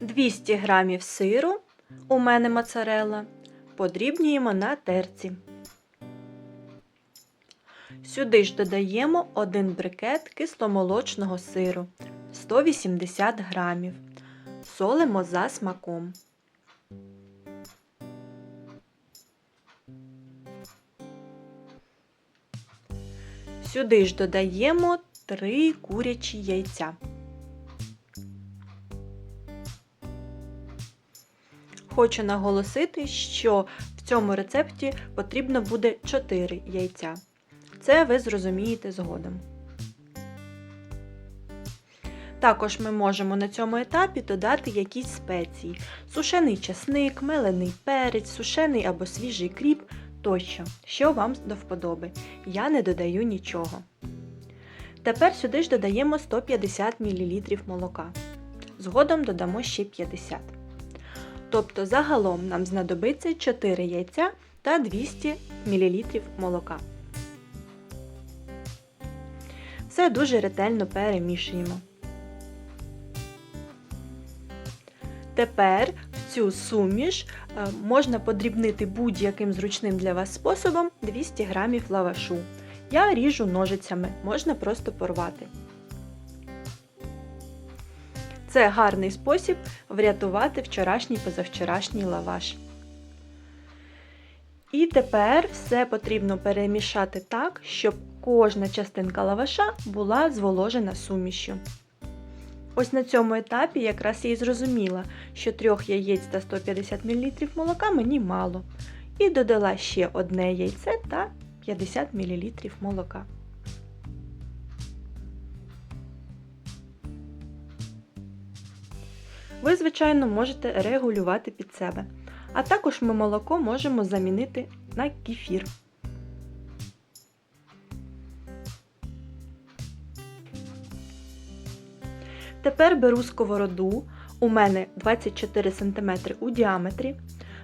200 г сиру, у мене моцарелла, подрібнюємо на терці. Сюди ж додаємо 1 брикет кисломолочного сиру 180 грамів. Солимо за смаком. Сюди ж додаємо 3 курячі яйця. Хочу наголосити, що в цьому рецепті потрібно буде 4 яйця. Це ви зрозумієте згодом. Також ми можемо на цьому етапі додати якісь спеції: сушений часник, мелений перець, сушений або свіжий кріп тощо, що вам до вподоби. Я не додаю нічого. Тепер сюди ж додаємо 150 мл молока. Згодом додамо ще 50. Тобто загалом нам знадобиться 4 яйця та 200 мл молока. Все дуже ретельно перемішуємо. Тепер в цю суміш е, можна подрібнити будь-яким зручним для вас способом 200 г лавашу. Я ріжу ножицями, можна просто порвати. Це гарний спосіб врятувати вчорашній позавчорашній лаваш. І тепер все потрібно перемішати так, щоб кожна частинка лаваша була зволожена сумішю. Ось на цьому етапі якраз я і зрозуміла, що трьох яєць та 150 мл молока мені мало. І додала ще одне яйце та 50 мл молока. Ви, звичайно, можете регулювати під себе. А також ми молоко можемо замінити на кефір. Тепер беру сковороду, у мене 24 см у діаметрі,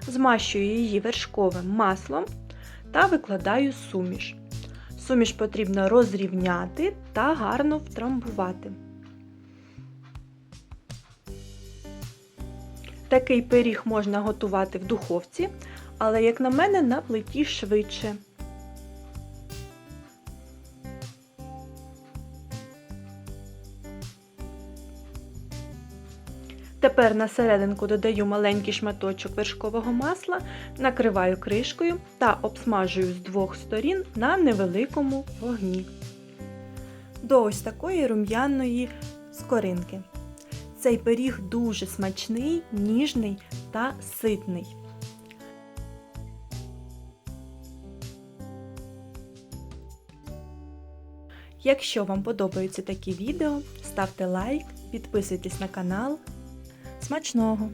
змащую її вершковим маслом та викладаю суміш. Суміш потрібно розрівняти та гарно втрамбувати. Такий пиріг можна готувати в духовці, але, як на мене, на плиті швидше. Тепер на серединку додаю маленький шматочок вершкового масла, накриваю кришкою та обсмажую з двох сторін на невеликому вогні. До ось такої рум'яної скоринки. Цей пиріг дуже смачний, ніжний та ситний. Якщо вам подобаються такі відео, ставте лайк, підписуйтесь на канал. Смачного!